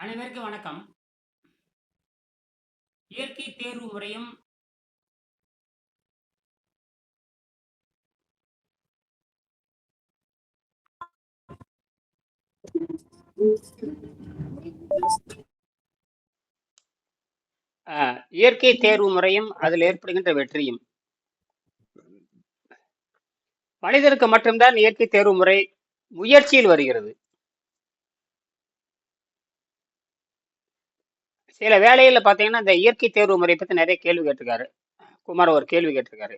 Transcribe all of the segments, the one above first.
அனைவருக்கும் வணக்கம். இயற்கை தேர்வு முறையும் அஹ், இயற்கை தேர்வு முறையும் அதில் ஏற்படுகின்ற வெற்றியும். மனிதனுக்கு மட்டும்தான் இயற்கை தேர்வு முறை முயற்சியில் வருகிறது. சில வேலையில் பாத்தீங்கன்னா இந்த இயற்கை தேர்வு முறை பத்தி நிறைய கேள்வி கேட்டிருக்காரு. குமார் ஒரு கேள்வி கேட்டிருக்காரு.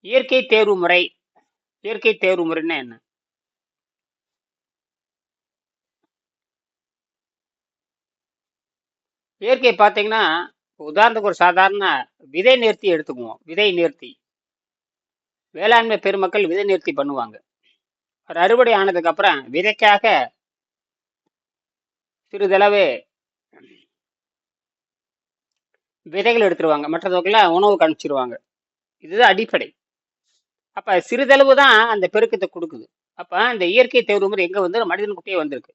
இயற்கை தேர்வு முறை இயற்கை தேர்வு முறைன்னா என்ன? இயற்கை பார்த்தீங்கன்னா உதாரணத்துக்கு ஒரு சாதாரண விதை நேர்த்தி எடுத்துக்குவோம். விதை நேர்த்தி. வேளாண்மை பெருமக்கள் விதை நேர்த்தி பண்ணுவாங்க. ஒரு அறுவடை ஆனதுக்கு அப்புறம் விதைக்காக சிறிதளவு விதைகள் எடுத்துருவாங்க. மற்றதுக்கெல்லாம் உணவு கணிச்சிருவாங்க இதுதான் அடிப்படை. அப்ப சிறிதளவு தான் அந்த பெருக்கத்தை கொடுக்குது. அப்ப இந்த இயற்கை தேர்வு முறை எங்க வந்து மனிதனுக்குள்ளே வந்திருக்கு.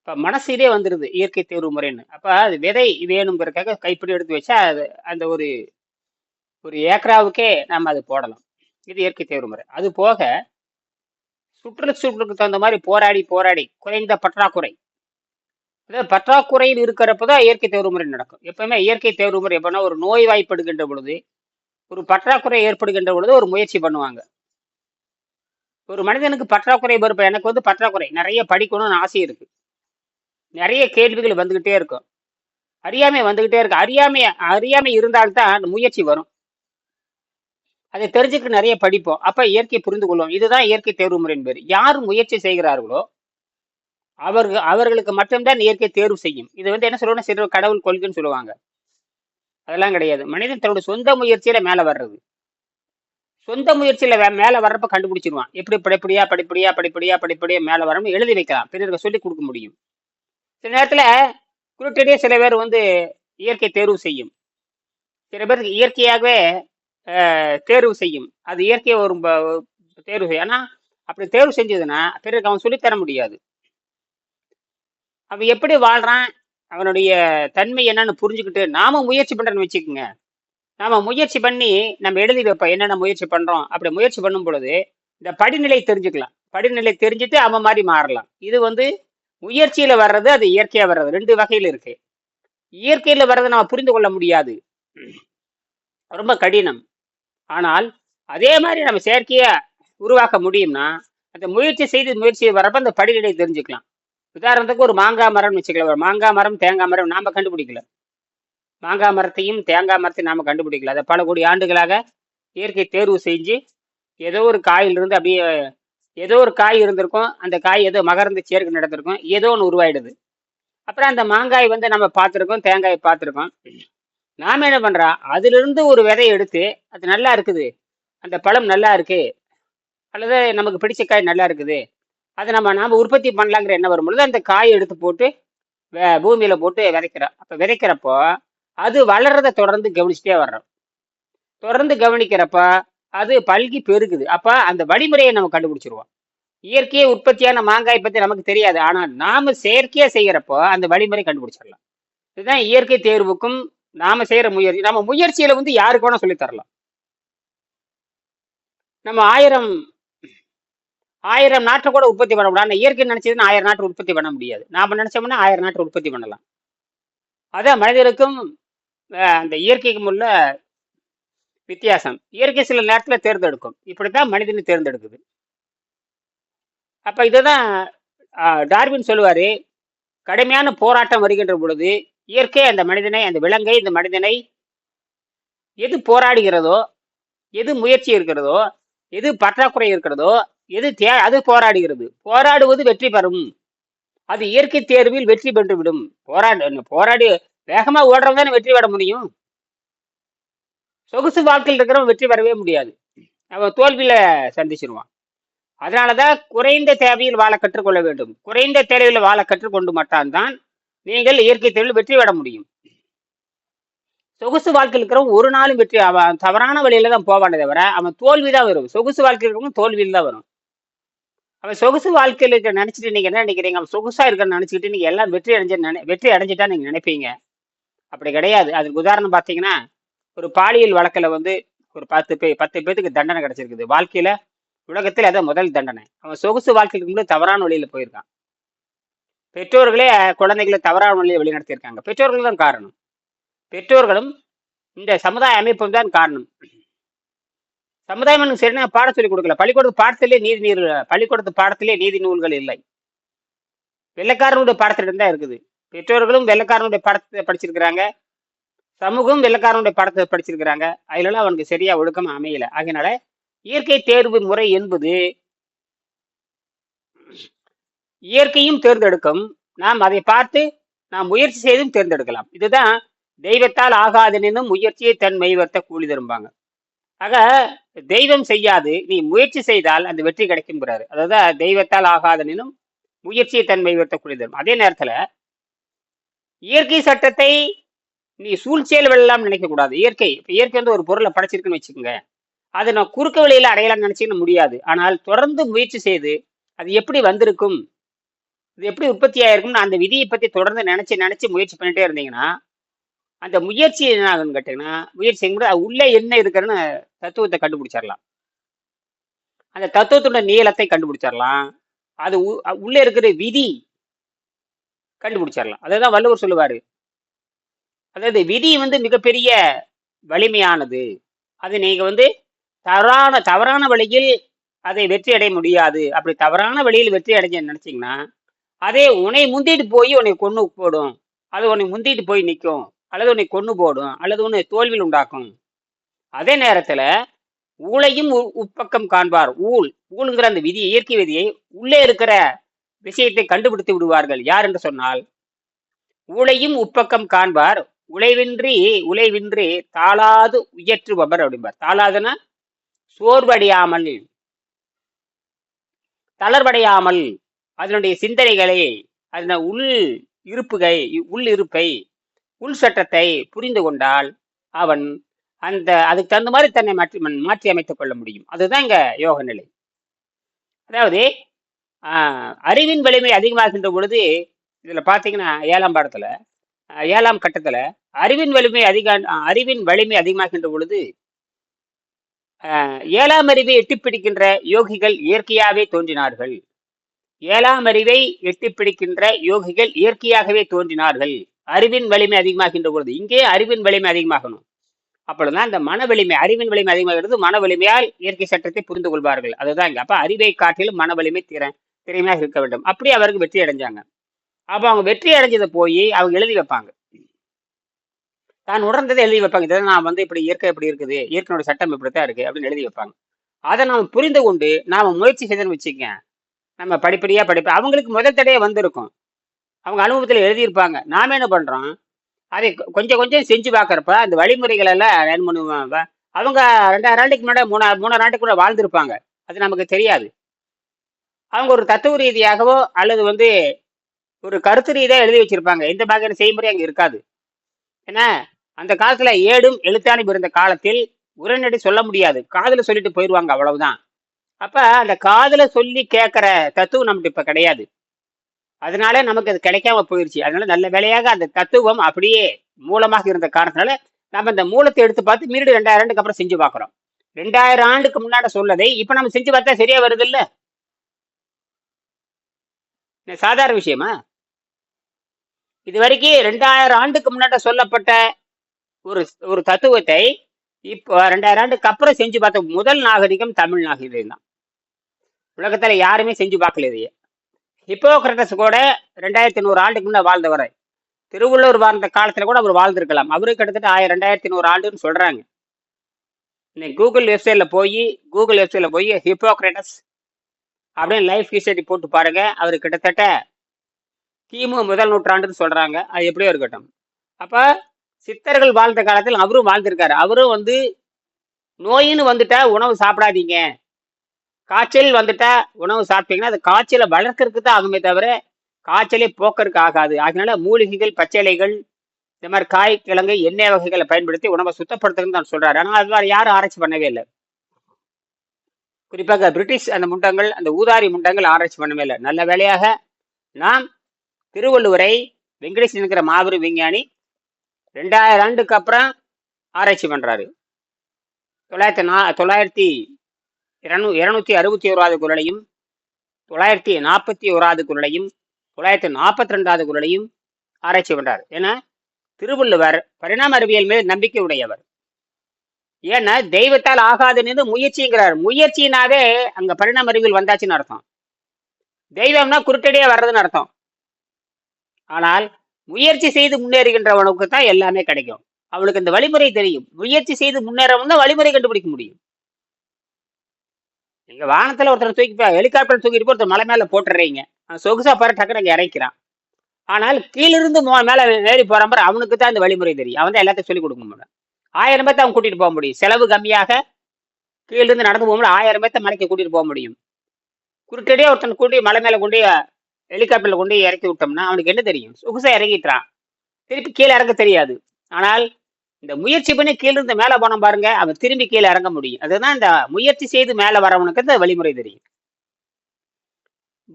இப்ப மனசிலே வந்துருது இயற்கை தேர்வு முறைன்னு. அப்ப அது விதை வேணுங்கிறதுக்காக கைப்பிடி எடுத்து வச்சா அது அந்த ஒரு ஒரு ஏக்கராவுக்கே நம்ம அது போடலாம். இது இயற்கை தேர்வு முறை. அது போக சுற்றுச்சூழலுக்கு தகுந்த மாதிரி போராடி போராடி குறைந்த பற்றாக்குறை அதாவது பற்றாக்குறையில் இருக்கிறப்ப தான் இயற்கை தேர்வு முறை நடக்கும். எப்பவுமே இயற்கை தேர்வு முறை எப்படின்னா ஒரு நோய் வாய்ப்படுகின்ற பொழுது ஒரு பற்றாக்குறை ஏற்படுகின்ற பொழுது ஒரு முயற்சி பண்ணுவாங்க. ஒரு மனிதனுக்கு பற்றாக்குறை பொறுப்பு எனக்கு வந்து பற்றாக்குறை. நிறைய படிக்கணும்னு ஆசை இருக்கு. நிறைய கேள்விகள் வந்துகிட்டே இருக்கும். அறியாமை வந்துகிட்டே இருக்கு. அறியாமை அறியாமை இருந்தால்தான் அந்த முயற்சி வரும். அதை தெரிஞ்சுக்க நிறைய படிப்போம். அப்ப இயற்கை புரிந்து கொள்வோம் இதுதான் இயற்கை தேர்வு முறையின் பேர். யார் முயற்சி செய்கிறார்களோ அவர்கள் அவர்களுக்கு மட்டும்தான் இயற்கை தேர்வு செய்யும். இது வந்து என்ன சொல்லுவாங்க சிறு கடவுள் கொள்கைன்னு சொல்லுவாங்க. அதெல்லாம் கிடையாது. மனிதன் தன்னோட சொந்த முயற்சியில மேல வர்றது. சொந்த முயற்சியில வே- மேல வர்றப்ப கண்டுபிடிச்சிருவான். எப்படி படிப்படியா படிப்படியா படிப்படியா படிப்படியா மேல வரணும் எழுதி வைக்கலாம். பிறருக்கு சொல்லி கொடுக்க முடியும். சில நேரத்துல குறிப்பிட்டே சில பேர் வந்து இயற்கை தேர்வு செய்யும். சில பேருக்கு இயற்கையாகவே தேர்வு செய்யும். அது இயற்கையை ஒரு தேர்வு செய்யும். ஆனால் அப்படி தேர்வு செஞ்சதுன்னா பிறருக்கு அவன் சொல்லித்தர முடியாது. அவன் எப்படி வாழ்றான்? அவனுடைய தன்மை என்னன்னு புரிஞ்சுக்கிட்டு நாம முயற்சி பண்றோம்னு வச்சுக்கோங்க. நாம முயற்சி பண்ணி நம்ம எழுதி வைப்போம் என்னென்ன முயற்சி பண்றோம். அப்படி முயற்சி பண்ணும் பொழுது இந்த படிநிலை தெரிஞ்சுக்கலாம். படிநிலை தெரிஞ்சுட்டு அவன் மாதிரி மாறலாம். இது வந்து முயற்சியில வர்றது அது இயற்கையா வர்றது. ரெண்டு வகையில இருக்கு. இயற்கையில வர்றதை நம்ம புரிந்து கொள்ள முடியாது. ரொம்ப கடினம். ஆனால் அதே மாதிரி நம்ம செயற்கையா உருவாக்க முடியும்னா அந்த முயற்சி செய்து முயற்சி வர்றப்ப அந்த படிநிலை தெரிஞ்சுக்கலாம். உதாரணத்துக்கு ஒரு மாங்காய் மரம்னு வச்சுக்கலாம் ஒரு மாங்காய் மரம் தேங்காய் மரம் நாம் கண்டுபிடிக்கல. மாங்காய் மரத்தையும் தேங்காய் மரத்தையும் நாம் கண்டுபிடிக்கல. அதை பல கோடி ஆண்டுகளாக இயற்கை தேர்வு செஞ்சு ஏதோ ஒரு காயிலிருந்து அப்படியே ஏதோ ஒரு காய் இருந்திருக்கும் அந்த காய் ஏதோ மகர்ந்து சேர்க்கை நடந்திருக்கும் ஏதோ ஒன்று உருவாயிடுது. அப்புறம் அந்த மாங்காய் வந்து நம்ம பார்த்துருக்கோம் தேங்காயை பார்த்துருக்கோம். நாம் என்ன பண்ணுறா அதிலிருந்து ஒரு விதையை எடுத்து அது நல்லா இருக்குது. அந்த பழம் நல்லா இருக்கு. அல்லது நமக்கு பிடிச்ச காய் நல்லா இருக்குது. அதை நம்ம நாம் உற்பத்தி பண்ணலாங்கிற எண்ணம் வரும்பொழுது அந்த காயை எடுத்து போட்டு பூமியில் போட்டு விதைக்கிறோம். அப்போ விதைக்கிறப்போ அது வளர்றதை தொடர்ந்து கவனிச்சுட்டே வர்றோம். தொடர்ந்து கவனிக்கிறப்ப அது பல்கி பெருகுது. அப்போ அந்த வழிமுறையை நம்ம கண்டுபிடிச்சிருவோம். இயற்கையை உற்பத்தியான மாங்காய் பற்றி நமக்கு தெரியாது. ஆனால் நாம் செயற்கையாக செய்கிறப்போ அந்த வழிமுறை கண்டுபிடிச்சிடலாம். இதுதான் இயற்கை தேர்வுக்கும் நாம் செய்கிற முயற்சி. நம்ம முயற்சியில் வந்து யாருக்கு வேணால் சொல்லித் தரலாம். நம்ம ஆயிரம் ஆயிரம் நாட்டை கூட உற்பத்தி பண்ண முடியாது. ஆனால் இயற்கை நினைச்சதுன்னா ஆயிரம் நாட்டு உற்பத்தி பண்ண முடியாது. நாம நினைச்சோம்னா ஆயிரம் நாட்டு உற்பத்தி பண்ணலாம். அதான் மனிதனுக்கும் அந்த இயற்கைக்கும் உள்ள வித்தியாசம். இயற்கை சில நேரத்தில் தேர்ந்தெடுக்கும். இப்படித்தான் மனிதனை தேர்ந்தெடுக்குது. அப்ப இதுதான் டார்வின் சொல்லுவாரு கடுமையான போராட்டம் வருகின்ற பொழுது இயற்கை அந்த மனிதனை அந்த விலங்கை இந்த மனிதனை எது போராடுகிறதோ எது முயற்சி இருக்கிறதோ எது பற்றாக்குறை இருக்கிறதோ எது தே அது போராடுகிறது. போராடுவது வெற்றி பெறும். அது இயற்கை தேர்வில் வெற்றி பெற்று விடும் போராடு போராடி வேகமா ஓடுறவங்க தானே வெற்றி பெற முடியும்? சொகுசு வாழ்க்கையில் இருக்கிறவன் வெற்றி பெறவே முடியாது. அவன் தோல்வியில சந்திச்சிருவான். அதனாலதான் குறைந்த தேவையில் வாழ கற்றுக்கொள்ள வேண்டும். குறைந்த தேவையில் வாழ கற்றுக்கொண்டு மட்டும்தான் நீங்கள் இயற்கை தேர்வில் வெற்றி பெற முடியும். சொகுசு வாழ்க்கையில் இருக்கிறவன் ஒரு நாளும் வெற்றி அவன் தவறான வழியில தான் போவானே தவிர அவன் தோல்வி தான் வரும். சொகுசு வாழ்க்கையில் இருக்கிறவங்க தோல்வியில் தான் வரும். அவன் சொகுசு வாழ்க்கையில் இருக்க நினைச்சிட்டு நீங்க என்ன நினைக்கிறீங்க? அவன் சொகுசா இருக்கன்னு நினைச்சுக்கிட்டு நீங்க எல்லாம் வெற்றி அடைஞ்ச நினை வெற்றி அடைஞ்சிட்டா நீங்க நினைப்பீங்க. அப்படி கிடையாது. அதுக்கு உதாரணம் பார்த்தீங்கன்னா ஒரு பாலியல் வழக்கில் வந்து ஒரு பத்து பே பத்து பேத்துக்கு தண்டனை கிடைச்சிருக்குது. வாழ்க்கையில உலகத்தில் அதான் முதல் தண்டனை. அவன் சொகுசு வாழ்க்கைக்கு முன்னாடி தவறான வழியில போயிருக்கான். பெற்றோர்களே குழந்தைகளை தவறான வழியில் வழிநடத்தியிருக்காங்க. பெற்றோர்கள் தான் காரணம். பெற்றோர்களும் இந்த சமுதாய அமைப்பும் தான் காரணம். சமுதாயம் எனக்கு சரியான சொல்லிக் கொடுக்கல. பள்ளிக்கூடத்து பாடத்திலே நீதி நீர் பள்ளிக்கூடத்து பாடத்திலே நீதி நூல்கள் இல்லை. வெள்ளக்காரனுடைய பாடத்திடம் தான் இருக்குது. பெற்றோர்களும் வெள்ளக்காரனுடைய பாடத்தை படிச்சிருக்கிறாங்க. சமூகம் வெள்ளக்காரனுடைய பாடத்தை படிச்சிருக்கிறாங்க. அதுலலாம் அவனுக்கு சரியா ஒழுக்கம் அமையல. அதனால இயற்கை தேர்வு முறை என்பது இயற்கையும் தேர்ந்தெடுக்கும். நாம் அதை பார்த்து நாம் முயற்சி செய்தும் தேர்ந்தெடுக்கலாம். இதுதான் தெய்வத்தால் ஆகாதனும் முயற்சியை தன் மெய்வர்த்த கூலி தரும்பாங்க. ஆக தெய்வம் செய்யாது. நீ முயற்சி செய்தால் அந்த வெற்றி கிடைக்குங்கிறாரு அதாவது தெய்வத்தால் ஆகாதனும் முயற்சியை தன்மை மெய்வர்த்த அதே நேரத்துல இயற்கை சட்டத்தை நீ சூழ்ச்சியல் வெள்ளலாம் நினைக்க கூடாது. இயற்கை இப்போ இயற்கை வந்து ஒரு பொருளை படைச்சிருக்குன்னு வச்சுக்கோங்க. அதை நான் குறுக்க வழியில அடையலாம்னு நினைச்சுன்னு முடியாது. ஆனால் தொடர்ந்து முயற்சி செய்து அது எப்படி வந்திருக்கும் இது எப்படி உற்பத்தி ஆயிருக்கும்னு அந்த விதியை பத்தி தொடர்ந்து நினைச்சு நினைச்சு முயற்சி பண்ணிட்டே இருந்தீங்கன்னா அந்த முயற்சி என்ன ஆகுன்னு கேட்டீங்கன்னா முயற்சி செய்யும்போது அது உள்ளே என்ன இருக்குன்னு தத்துவத்தை கண்டுபிடிச்சிடலாம். அந்த தத்துவத்தோட நீளத்தை கண்டுபிடிச்சிடலாம். அது உ- இருக்கிற விதி கண்டுபிடிச்சிடலாம். அதுதான் வள்ளுவர் சொல்லுவார். அதாவது விதி வந்து மிகப்பெரிய வலிமையானது. அது நீங்கள் வந்து தவறான தவறான வழியில் அதை வெற்றி அடைய முடியாது. அப்படி தவறான வழியில் வெற்றி அடைஞ்ச நினச்சிங்கன்னா அதே உன்னை முந்திட்டு போய் உன்னை கொண்டு போடும். அது உன்னை முந்திட்டு போய் நிற்கும். அல்லது உன்னை கொன்று போடும் அல்லது உன்னை தோல்வியில் உண்டாக்கும். அதே நேரத்தில் ஊழையும் உ- உட்பக்கம் காண்பார். ஊழ் ஊழுங்கிற அந்த விதி இயற்கை விதியை உள்ளே இருக்கிற விஷயத்தை கண்டுபிடித்து விடுவார்கள். யார் என்று சொன்னால் ஊழையும் உட்பக்கம் காண்பார். உழைவின்றி உழைவின்றி தாளாது உயற்றுபவர் அப்படிம்பார். தாளாதுன்னா சோர்வடையாமல் தளர்வடையாமல் அதனுடைய சிந்தனைகளை அதன உள் இருப்புகை உள் இருப்பை உள் சட்டத்தை புரிந்து கொண்டால் அவன் அந்த அதுக்கு தகுந்த மாதிரி தன்னை மாற்றி மாற்றி அமைத்துக் கொள்ள முடியும். அதுதான் இங்க யோக நிலை. அதாவது ஆஹ், அறிவின் வலிமை அதிகமாகின்ற பொழுது இதுல பாத்தீங்கன்னா ஏழாம் பாடத்துல ஏழாம் கட்டத்துல அறிவின் வலிமை அதிக அறிவின் வலிமை அதிகமாகின்ற பொழுது ஏழாம் அறிவை எட்டி பிடிக்கின்ற யோகிகள் இயற்கையாகவே தோன்றினார்கள். ஏழாம் அறிவை எட்டி பிடிக்கின்ற யோகிகள் இயற்கையாகவே தோன்றினார்கள். அறிவின் வலிமை அதிகமாகின்ற பொழுது இங்கே அறிவின் வலிமை அதிகமாகணும். அப்பொழுதுதான் அந்த மன வலிமை அறிவின் வலிமை அதிகமாகிறது மன வலிமையால் இயற்கை சட்டத்தை புரிந்து கொள்வார்கள். அதுதான் இங்க. அப்ப அறிவை காட்டிலும் மன வலிமை திற திறமையாக இருக்க வேண்டும். அப்படி அவருக்கு வெற்றி அடைஞ்சாங்க. அப்ப அவங்க வெற்றி அடைஞ்சதை போய் அவங்க எழுதி வைப்பாங்க. தான் உணர்ந்ததை எழுதி வைப்பாங்க. இதை நான் வந்து இப்படி இயற்கை இப்படி இருக்குது இயற்கையோட சட்டம் இப்படித்தான் இருக்கு அப்படின்னு எழுதி வைப்பாங்க. அதை நாம் புரிந்து கொண்டு நாம முயற்சி செய்தோம்னு வச்சுக்கேன் நம்ம படிப்படியா படிப்ப அவங்களுக்கு முதல் தடையே வந்திருக்கும். அவங்க அனுபவத்தில் எழுதியிருப்பாங்க. நாம் என்ன பண்ணுறோம் அதை கொஞ்சம் கொஞ்சம் செஞ்சு பார்க்குறப்ப அந்த வழிமுறைகள் எல்லாம் ரன் பண்ணுவாங்க? அவங்க ரெண்டாயிரம் ஆண்டுக்கு முன்னாடி மூணா மூணாயிரம் ஆண்டுக்கு கூட வாழ்ந்திருப்பாங்க. அது நமக்கு தெரியாது. அவங்க ஒரு தத்துவ ரீதியாகவோ அல்லது வந்து ஒரு கருத்து ரீதியாக எழுதி வச்சிருப்பாங்க. எந்த மாதிரியான செய்முறை அங்கே இருக்காது. ஏன்னா அந்த காலத்தில் ஏடும் எழுத்தானும் இருந்த காலத்தில் உரைநடை சொல்ல முடியாது. காதில் சொல்லிட்டு போயிடுவாங்க அவ்வளவுதான். அப்போ அந்த காதில் சொல்லி கேட்குற தத்துவம் நமக்கு இப்போ கிடையாது. அதனால நமக்கு அது கிடைக்காம போயிடுச்சு அதனால நல்ல வேலையாக அந்த தத்துவம் அப்படியே மூலமாக இருந்த காரணத்தினால நம்ம இந்த மூலத்தை எடுத்து பார்த்து மீறி ரெண்டாயிரம் ஆண்டுக்கு அப்புறம் செஞ்சு பார்க்குறோம். ரெண்டாயிரம் ஆண்டுக்கு முன்னாடி சொன்னதை இப்ப நம்ம செஞ்சு பார்த்தா சரியா வருது இல்ல சாதாரண விஷயமா? இது வரைக்கும் ரெண்டாயிரம் ஆண்டுக்கு முன்னாடி சொல்லப்பட்ட ஒரு ஒரு தத்துவத்தை இப்போ ரெண்டாயிரம் ஆண்டுக்கு அப்புறம் செஞ்சு பார்த்த முதல் நாகரிகம் தமிழ் நாகரிகம் தான் உலகத்துல யாருமே செஞ்சு பார்க்கல இதையே. ஹிப்போக்ரட்டஸ் கூட ரெண்டாயிரத்தி நூறு ஆண்டுக்கு முன்னே வாழ்ந்தவர். திருவள்ளுவர் வாழ்ந்த காலத்தில் கூட அவர் வாழ்ந்திருக்கலாம். அவரு கிட்டத்தட்ட ஆயிரம் ரெண்டாயிரத்தி நூறு ஆண்டுன்னு சொல்கிறாங்க இன்னைக்கு கூகுள் வெப்சைட்டில் போய் கூகுள் வெப்சைட்டில் போய் ஹிப்போக்ரட்டஸ் அப்படின்னு லைஃப் ஹிஸ்டரி போட்டு பாருங்க. அவர் கிட்டத்தட்ட கிமு முதல் நூற்றாண்டுன்னு சொல்கிறாங்க அது எப்படியோ இருக்கட்டும். அப்போ சித்தர்கள் வாழ்ந்த காலத்தில் அவரும் வாழ்ந்திருக்காரு. அவரும் வந்து நோயின்னு வந்துட்டா உணவு சாப்பிடாதீங்க. காய்ச்சல் வந்துட்டா உணவு சாப்பிட்டீங்கன்னா அது காய்ச்சலை வளர்க்கறதுக்கு தான் ஆகுமே தவிர காய்ச்சலே போக்கறதுக்கு ஆகாது. அதனால மூலிகைகள் பச்சை இலைகள் இந்த மாதிரி காய் கிழங்கு எண்ணெய் வகைகளை பயன்படுத்தி உணவை சுத்தப்படுத்துங்கன்னு தான் சொல்றாரு. ஆனால் அது மாதிரி யாரும் ஆராய்ச்சி பண்ணவே இல்லை. குறிப்பாக பிரிட்டிஷ் அந்த முண்டங்கள் அந்த ஊதாரி முண்டங்கள் ஆராய்ச்சி பண்ணவே இல்லை. நல்ல வேலையாக நாம் திருவள்ளுவரை வெங்கடேசன் இருக்கிற மாபெரும் விஞ்ஞானி ரெண்டாயிரம் ஆண்டுக்கு அப்புறம் ஆராய்ச்சி பண்றாரு. தொள்ளாயிரத்தி நா தொள்ளாயிரத்தி இரநூ இருநூத்தி அறுபத்தி ஓராவது குரலையும் தொள்ளாயிரத்தி நாற்பத்தி ஓராவது குரலையும் தொள்ளாயிரத்தி நாற்பத்தி ரெண்டாவது குரலையும் ஆராய்ச்சி பண்றாரு. ஏன்னா திருவள்ளுவர் பரிணாம அறிவியல் மேல் நம்பிக்கை உடையவர். ஏன்னா தெய்வத்தால் ஆகாதுன்னு முயற்சிங்கிறார். முயற்சினாவே அங்க பரிணாம அறிவியல் வந்தாச்சுன்னு அர்த்தம். தெய்வம்னா குருட்டடியா வர்றதுன்னு அர்த்தம். ஆனால் முயற்சி செய்து முன்னேறுகின்றவனுக்கு தான் எல்லாமே கிடைக்கும். அவளுக்கு இந்த வழிமுறை தெரியும். முயற்சி செய்து முன்னேறவன் தான் வழிமுறை கண்டுபிடிக்க முடியும். நீங்க வானத்தில் ஒருத்தர் தூக்கி ஹெலிகாப்டர் தூக்கிட்டு போய் ஒருத்தர் மலை மேலே போட்டுறீங்க. சொகுசா பாரு டக்குனு அங்கே இறக்கிறான். ஆனால் கீழிருந்து மோ- மேல ஏறி போறான் மாதிரி அவனுக்கு தான் இந்த வழிமுறை தெரியும். அவன் தான் எல்லாத்தையும் சொல்லிக் கொடுக்க முடியும் ஆயிரம் பேர்த்த அவன் கூட்டிட்டு போக முடியும். செலவு கம்மியாக கீழிருந்து நடந்து போகும்போது ஆயிரம் பேர்த்த மலைக்கு கூட்டிட்டு போக முடியும். குறுக்கடியே ஒருத்தன் கூட்டி மலை மேல கொண்டு ஹெலிகாப்டர்ல கொண்டு இறக்கி விட்டோம்னா அவனுக்கு என்ன தெரியும்? சொகுசா இறங்கிட்டான். திருப்பி கீழே இறங்க தெரியாது. ஆனால் இந்த முயற்சி பண்ணி கீழே இருந்து மேல போன பாருங்க அவன் திரும்பி கீழே இறங்க முடியும். அதுதான் இந்த முயற்சி செய்து மேல வரவனுக்கு இந்த வழிமுறை தெரியும்.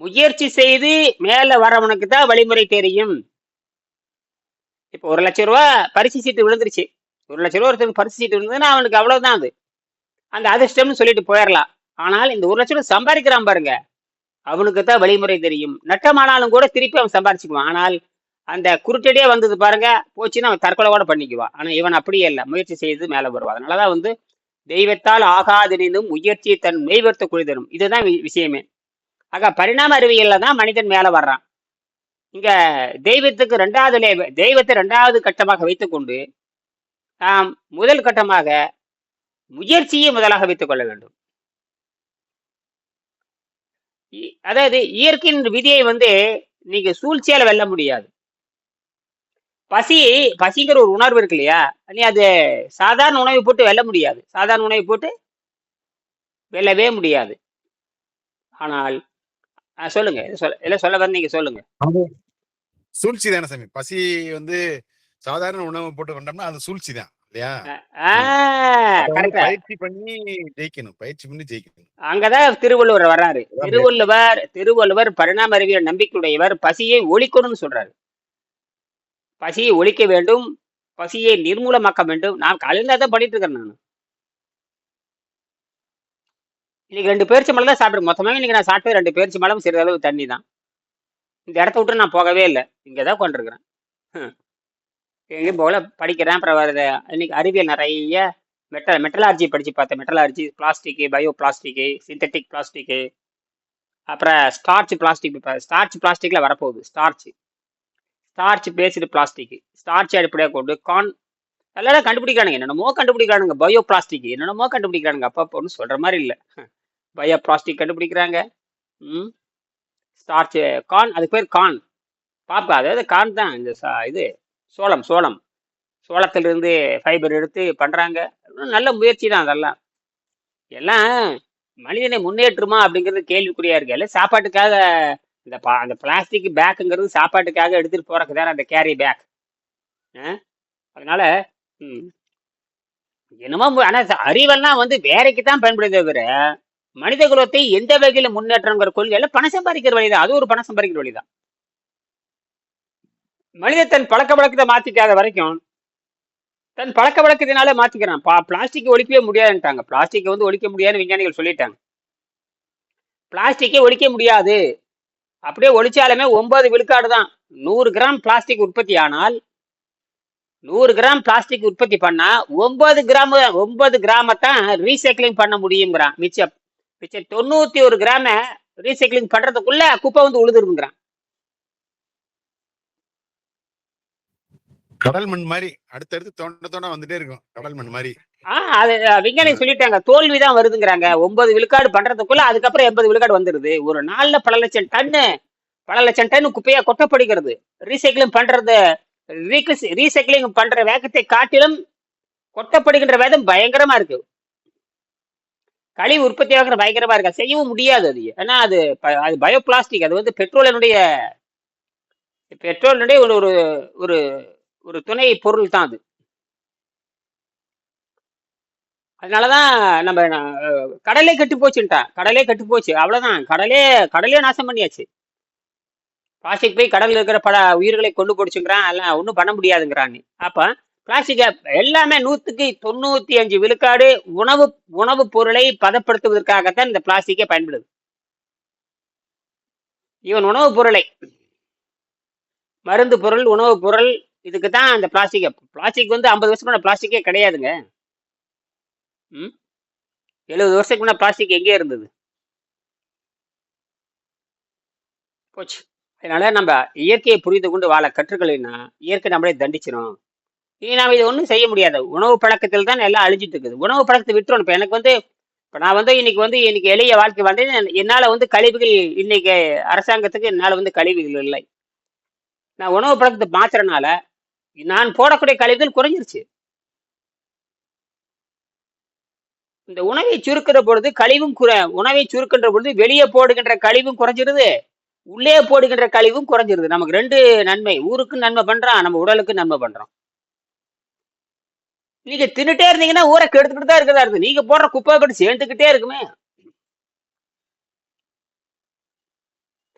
முயற்சி செய்து மேல வரவனுக்கு தான் வழிமுறை தெரியும். இப்போ ஒரு லட்சம் ரூபா பரிசு சீட்டு விழுந்துருச்சு. ஒரு லட்ச ரூபா ஒருத்தருக்கு பரிசு சீட்டு விழுந்ததுன்னா அவனுக்கு அவ்வளவுதான் அது. அந்த அதிர்ஷ்டம்னு சொல்லிட்டு போயிடலாம். ஆனால் இந்த ஒரு லட்சம் ரூபா சம்பாதிக்கிறான் பாருங்க அவனுக்கு தான் வழிமுறை தெரியும். நட்டமானாலும் கூட திருப்பி அவன் சம்பாதிச்சுக்குவான். ஆனால் அந்த குருட்டடியே வந்தது பாருங்க. போச்சுன்னா அவன் தற்கொலை கூட பண்ணிக்குவான். ஆனா இவன் அப்படியே இல்லை. முயற்சி செய்து மேல வருவான். அதனாலதான் வந்து தெய்வத்தால் ஆகாதெனினும் முயற்சியை தன் மெய்வர்த்த குழிதரும் இதுதான் வி- விஷயமே. ஆக பரிணாம அறிவியல்ல தான் மனிதன் மேல வர்றான். இங்க தெய்வத்துக்கு ரெண்டாவது லே- தெய்வத்தை ரெண்டாவது கட்டமாக வைத்துக்கொண்டு நாம் முதல் கட்டமாக முயற்சியை முதலாக வைத்துக் கொள்ள வேண்டும். இ- அதாவது இயற்கையின் விதியை வந்து நீங்க சூழ்ச்சியால வெல்ல முடியாது. பசி பசிங்கிற ஒரு உணர்வு இருக்கு இல்லையா? நீ அது சாதாரண உணவை போட்டு வெல்ல முடியாது. சாதாரண உணவை போட்டு வெல்லவே முடியாது. ஆனால் சொல்லுங்க. சொல்ல இல்ல சொல்ல வந்தீங்க சொல்லுங்க. சூழ்ச்சி தானே சாமி. பசி வந்து சாதாரண உணவு போட்டு கொண்டோம்னா அது சூழ்ச்சி தான் இல்லையா? வந்து பயிற்சி பண்ணி ஜெயிக்கணும். பயிற்சி பண்ணி ஜெயிக்கணும். அங்கதான் திருவள்ளுவர் வர்றாரு. திருவள்ளுவர் திருவள்ளுவர் பரிணாம அறிவியல் நம்பிக்கையுடையவர் பசியை ஒழிக்கணும்னு சொல்றாரு. பசியை ஒழிக்க வேண்டும் பசியை நிர்மூலமாக்க வேண்டும். நான் காலையில் தான் பண்ணிட்டு இருக்கேன் நான். இன்னைக்கு ரெண்டு பேர்ச்சி மலை தான் சாப்பிட்டு மொத்தமாக இன்னைக்கு நான் சாப்பிட்டு ரெண்டு பேர்ச்சி மலம் சிறிதளவு தண்ணி தான். இந்த இடத்த விட்டு நான் போகவே இல்லை. இங்கே தான் கொண்டிருக்கிறேன் எங்கேயும் போகல. படிக்கிறேன் அப்புறம் வருது இன்னைக்கு அறிவியல் நிறைய மெட்டல் மெட்டலார்ஜி படித்து பார்த்தேன். Metallurgy plastic bio plastic synthetic plastic. அப்புறம் ஸ்டார்ச் பிளாஸ்டிக் ஸ்டார்ச் பிளாஸ்டிக்கில் வரப்போகுது. Starch. Starch based plastic starch அடிப்படையாக கொண்டு கான் எல்லாரும் கண்டுபிடிக்கிறானுங்க. என்னென்னமோ கண்டுபிடிக்கிறானுங்க. பயோ பிளாஸ்டிக் என்னென்னமோ கண்டுபிடிக்கிறானுங்க. அப்பா ஒன்றும் சொல்கிற மாதிரி இல்லை. பயோ பிளாஸ்டிக் கண்டுபிடிக்கிறாங்க. ம். ஸ்டார்ச் கான் அதுக்கு பேர் கான் பாப்பா அதாவது கான் தான் இந்த சா- இது. சோளம் சோளம். சோளத்திலிருந்து ஃபைபர் எடுத்து பண்ணுறாங்க நல்ல முயற்சி தான் அதெல்லாம். எல்லாம் மனிதனை முன்னேற்றுமா அப்படிங்கிறது கேள்விக்குறியா இருக்கு. எல்லாம் சாப்பாட்டுக்காக இந்த பா அந்த பிளாஸ்டிக் பேக்குங்கிறது சாப்பாட்டுக்காக எடுத்துகிட்டு போறதுக்கு தானே அந்த கேரி பேக் அதனால ம், என்னமோ ஆனால் அறிவெல்லாம் வந்து வேலைக்கு தான் பயன்படுதே தவிர மனித குலத்தை எந்த வகையில் முன்னேற்றங்கிற கொள்கையில பணம் சம்பாதிக்கிற வழிதான். அது ஒரு பணம் சம்பாதிக்கிற வழிதான். மனித தன் பழக்க வழக்கத்தை மாத்திக்காத வரைக்கும் தன் பழக்க வழக்கத்தினால மாத்திக்கிறான். பா பிளாஸ்டிக் ஒழிக்கவே முடியாதுன்ட்டாங்க. பிளாஸ்டிக்கை வந்து ஒழிக்க முடியாதுன்னு விஞ்ஞானிகள் சொல்லிட்டாங்க. பிளாஸ்டிக்கே ஒழிக்க முடியாது. அப்படியே ஒழிச்சாலுமே ஒன்பது விழுக்காடு தான். நூறு கிராம் பிளாஸ்டிக் உற்பத்தி ஆனால் நூறு கிராம் பிளாஸ்டிக் உற்பத்தி பண்ணா ஒன்பது கிராம் ஒன்பது கிராமத்தான் ரீசைக்ளிங் பண்ண முடியுங்கிறான் மிச்சம். மிச்சம் தொண்ணூத்தி ஒரு கிராம ரீசைக்ளிங் பண்றதுக்குள்ள குப்பை வந்து உழுதுருங்கிறான் கடல் மண் மாதிரி அடுத்தடுத்து தோண்ட தோண்ட வந்துட்டே இருக்கும். கடல் மண் மாதிரி. அது விஞ்ஞானி சொல்லிட்டாங்க தோல்வி தான் வருதுங்கிறாங்க. ஒன்பது விழுக்காடு பண்றதுக்குள்ள அதுக்கப்புறம் எண்பது விழுக்காடு வந்துருது. ஒரு நாள்ல பல லட்சம் டன்னு பல லட்சம் டன் குப்பையா கொட்டப்படுகிறது. ரீசைக்ளிங் பண்றது ரீசைக்ளிங் பண்ற வேகத்தை காட்டிலும் கொட்டப்படுகின்ற வேகம் பயங்கரமா இருக்கு. கழிவு உற்பத்தி ஆகிற பயங்கரமா இருக்கு. செய்யவும் முடியாது அது. ஏன்னா அது அது பயோ பிளாஸ்டிக் அது வந்து பெட்ரோலினுடைய பெட்ரோலினுடைய ஒரு ஒரு ஒரு துணை பொருள் தான் அது. அதனாலதான் நம்ம கடலே கெட்டு போச்சுட்டான் கடலே கெட்டு போச்சு. அவ்வளவுதான். கடலே கடலே நாசம் பண்ணியாச்சு. பிளாஸ்டிக் போய் கடல்ல இருக்கிற பல உயிர்களை கொண்டு போடுச்சுங்கிறான் எல்லாம் ஒன்றும் பண்ண முடியாதுங்கிறான் அப்ப பிளாஸ்டிக் எல்லாமே நூத்துக்கு தொண்ணூத்தி அஞ்சு விழுக்காடு உணவு உணவுப் பொருளை பதப்படுத்துவதற்காகத்தான் இந்த பிளாஸ்டிக்கே பயன்படுது. இவன் உணவுப் பொருளை மருந்து பொருள் உணவுப் பொருள் இதுக்கு தான் அந்த பிளாஸ்டிக் பிளாஸ்டிக் வந்து ஐம்பது வருஷம் முன்னாடி பிளாஸ்டிக்கே கிடையாதுங்க. ம்? எழுபது வருஷத்துக்கு முன்னாடி பிளாஸ்டிக் எங்கே இருந்தது. போச்சு. அதனால நம்ம இயற்கையை புரிந்து கொண்டு வாழ கற்றுக்கலைன்னா இயற்கை நம்மளே தண்டிச்சிடும் இனி நாம் இது ஒன்றும் செய்ய முடியாது. உணவு பழக்கத்தில் தான் எல்லாம் அழிஞ்சிட்டு இருக்குது. உணவு பழக்கத்தை விட்டுறணும் இப்போ எனக்கு வந்து இப்போ நான் வந்து இன்னைக்கு வந்து இன்னைக்கு எளிய வாழ்க்கை வாழ்ந்தேன் என்னால் வந்து கழிவுகள் இன்னைக்கு அரசாங்கத்துக்கு என்னால் வந்து கழிவுகள் இல்லை. நான் உணவு பழக்கத்தை மாத்துறனால நான் போடக்கூடிய கழிவுகள் குறைஞ்சிருச்சு. இந்த உணவை சுருக்கிற பொழுது கழிவும் குறை உணவை சுருக்கின்ற பொழுது வெளியே போடுகின்ற கழிவும் குறைஞ்சிருது உள்ளே போடுகின்ற கழிவும் குறைஞ்சிருது. நமக்கு ரெண்டு நன்மை ஊருக்கு நன்மை பண்றான் நம்ம உடலுக்கு நன்மை பண்றோம். நீங்க தின்னுட்டே இருந்தீங்கன்னா ஊரை கெடுத்துக்கிட்டு தான் இருக்கதா. இருக்கு நீங்க போடுற குப்பை படி சேர்ந்துக்கிட்டே இருக்குமே.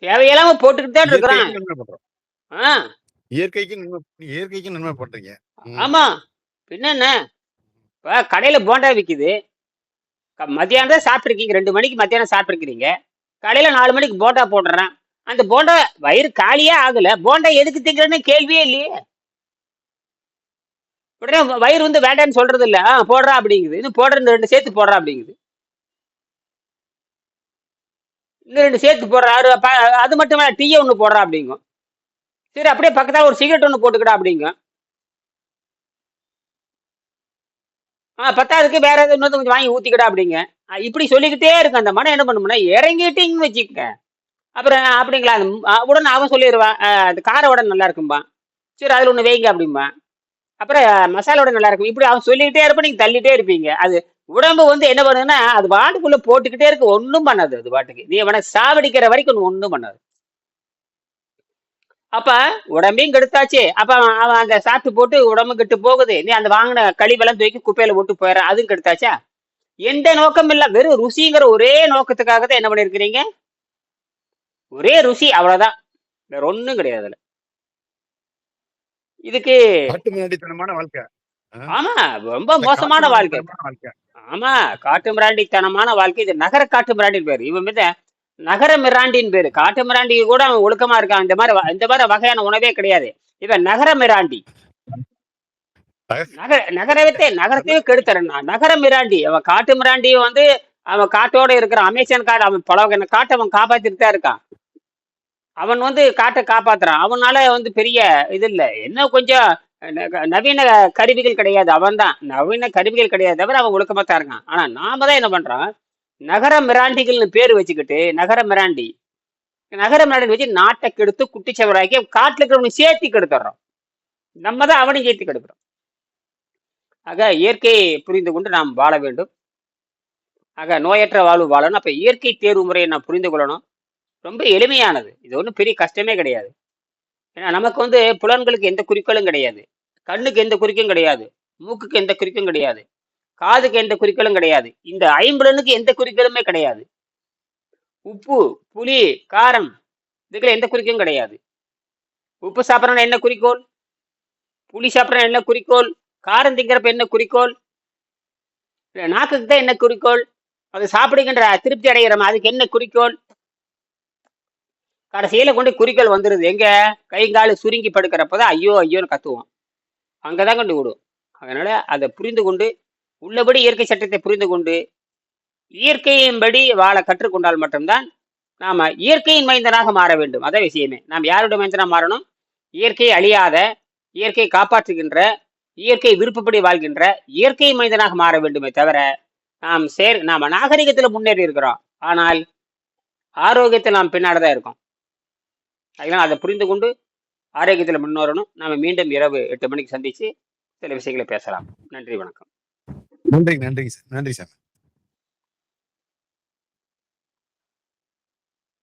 தேவையில்லாம போட்டுக்கிட்டு தான் இருக்கிறான் இயற்கைக்கு நன்மை பண்றோம்? ஆ, இயற்கைக்கு நன்மை இயற்கைக்கு நன்மை பண்றீங்க. ஆமா. பின்ன என்ன? இப்ப கடையில போண்டா விக்குது. க- மத்தியானம் தான் சாப்பிட்ருக்கீங்க ரெண்டு மணிக்கு மத்தியானம் சாப்பிட்ருக்கிறீங்க கடையில நாலு மணிக்கு போண்டா போடுறேன் அந்த போண்டா வயிறு காலியே ஆகல. போண்டா எதுக்கு திங்கிறேன்னு கேள்வியே இல்லையே. உடனே வயிறு வந்து வேண்டாம்னு சொல்றது இல்ல ஆ போடுறா அப்படிங்குது. இன்னும் போடுற இந்த ரெண்டு சேர்த்து போடுறா அப்படிங்குது. இன்னும் ரெண்டு சேர்த்து போடுறா. அது மட்டும் இல்ல டீயை ஒன்று போடுறா அப்படிங்கும். சரி அப்படியே பக்கத்தால் ஒரு சிகரெட் ஒன்று போட்டுக்கடா அப்படிங்க. ஆ பத்தாவதுக்கு வேற ஏதாவது இன்னொரு கொஞ்சம் வாங்கி ஊற்றிக்கடா அப்படிங்க. இப்படி சொல்லிக்கிட்டே இருக்கு அந்த மனம் என்ன பண்ணும்னா இறங்கிட்டிங்கன்னு வச்சுக்கோங்க. அப்புறம் அப்படிங்களா? அது உடனே அவன் சொல்லிடுவான் அந்த அது கார உடனே நல்லா இருக்கும்பா. சரி அதில் ஒன்று வைங்க அப்படிம்பா. அப்புறம் மசாலோட நல்லா இருக்கும். இப்படி அவன் சொல்லிக்கிட்டே இருப்ப நீங்க தள்ளிட்டே இருப்பீங்க. அது உடம்பு வந்து என்ன பண்ணுதுன்னா அது வாட்டுக்குள்ளே போட்டுக்கிட்டே இருக்கு. ஒன்றும் பண்ணாது அது பாட்டுக்கு நீ வேணா சாவடிக்கிற வரைக்கும் ஒன்றும் பண்ணாது. அப்ப உடம்பையும் கெடுத்தாச்சு. அப்ப அவன் அந்த சாப்பிட்டு போட்டு உடம்பு கெட்டு போகுது. நீ அந்த வாங்கின கழிவெல்லாம் தூக்கி குப்பையில போட்டு போயிடுற அதுவும் கெடுத்தாச்சா? எந்த நோக்கம் இல்ல. வெறும் ருசிங்கிற ஒரே நோக்கத்துக்காக தான் என்ன பண்ணிருக்கிறீங்க? ஒரே ருசி அவ்வளவுதான். வேற ஒண்ணும் கிடையாது அதுல. இதுக்கு வாழ்க்கை. ஆமா ரொம்ப மோசமான வாழ்க்கை. ஆமா காட்டு மிராண்டித்தனமான வாழ்க்கை. இது நகர காட்டு மிராண்டின் பேரு. இவன் மீத நகர மிராண்டின் பேரு. காட்டு மிராண்டி கூட அவன் ஒழுக்கமா இருக்கான். இந்த மாதிரி இந்த மாதிரி வகையான உணவே கிடையாது. இவன் நகர மிராண்டி. நகர நகரத்தை நகரத்தையும் கெடுத்துறேன் நகர மிராண்டி. அவன் காட்டு மிராண்டியும் வந்து அவன் காட்டோட இருக்கிற அமேசான் காடு அவன் பல வகையான காட்டை அவன் காப்பாத்திட்டு தான் இருக்கான். அவன் வந்து காட்டை காப்பாத்துறான். அவனால வந்து பெரிய இது இல்ல. என்ன கொஞ்சம் நவீன கருவிகள் கிடையாது. அவன் தான் நவீன கருவிகள் கிடையாது தவிர அவன் ஒழுக்கமா தான் இருக்கான். ஆனா நாம தான் என்ன பண்றான் நகர மிராண்டிகள்னு பேர் வச்சுக்கிட்டு நகர மிராண்டி. நகர மிராண்டி வச்சு நாட்டை கெடுத்து குட்டிச்சவராக்கி காட்டுல இருக்கிறவனுக்கு சேர்த்தி கெடுத்துறோம் நம்ம தான் அவனையும் சேர்த்து கெடுக்கிறோம். ஆக இயற்கையை புரிந்து கொண்டு நாம் வாழ வேண்டும். ஆக நோயற்ற வாழ்வு வாழணும். அப்ப இயற்கை தேர்வு முறையை நாம் புரிந்து கொள்ளணும். ரொம்ப எளிமையானது. இது ஒன்றும் பெரிய கஷ்டமே கிடையாது. ஏன்னா நமக்கு வந்து புலன்களுக்கு எந்த குறிக்கோளும் கிடையாது. கண்ணுக்கு எந்த குறிக்கும் கிடையாது. மூக்குக்கு எந்த குறிக்கும் கிடையாது. காதுக்கு எந்த குறிக்கோளும் கிடையாது. இந்த ஐம்புலனுக்கு எந்த குறிக்கோளுமே கிடையாது. உப்பு புளி காரம் இதுக்குள்ள எந்த குறிக்கும் கிடையாது. உப்பு சாப்பிட்றோன்னா என்ன குறிக்கோள்? புளி சாப்பிட்றோன்னா என்ன குறிக்கோள்? காரம் திங்கிறப்ப என்ன குறிக்கோள்? நாக்குக்கு தான் என்ன குறிக்கோள்? அது சாப்பிடுகின்ற திருப்தி அடைகிறோம் அதுக்கு என்ன குறிக்கோள்? கடைசியில கொண்டு குறிக்கோள் வந்துருது. எங்க? கை சுருங்கி படுக்கிறப்பதான் ஐயோ ஐயோன்னு கத்துவோம். அங்கதான் கொண்டு விடும் அதனால அதை புரிந்து கொண்டு உள்ளபடி இயற்கை சட்டத்தை புரிந்து கொண்டு இயற்கையின்படி வாழ கற்றுக்கொண்டால் மட்டும்தான் நாம இயற்கையின் மைந்தனாக மாற வேண்டும். அதான் விஷயமே. நாம் யாருடைய மைந்தனாக மாறணும்? இயற்கை அழியாத இயற்கையை காப்பாற்றுகின்ற இயற்கை விருப்பப்படி வாழ்கின்ற இயற்கை மனிதனாக மாற வேண்டுமே தவிர நாம் சேர் நாம நாகரிகத்துல முன்னேறி இருக்கிறோம். ஆனால் ஆரோக்கியத்தில் நாம் பின்னாடி இருக்கோம். அதனால் அதை புரிந்து கொண்டு ஆரோக்கியத்தில் முன்னேறணும். நாம் மீண்டும் இரவு எட்டு மணிக்கு சந்தித்து சில விஷயங்களை பேசலாம். நன்றி வணக்கம். நன்றி நன்றி சார். நன்றி சார்.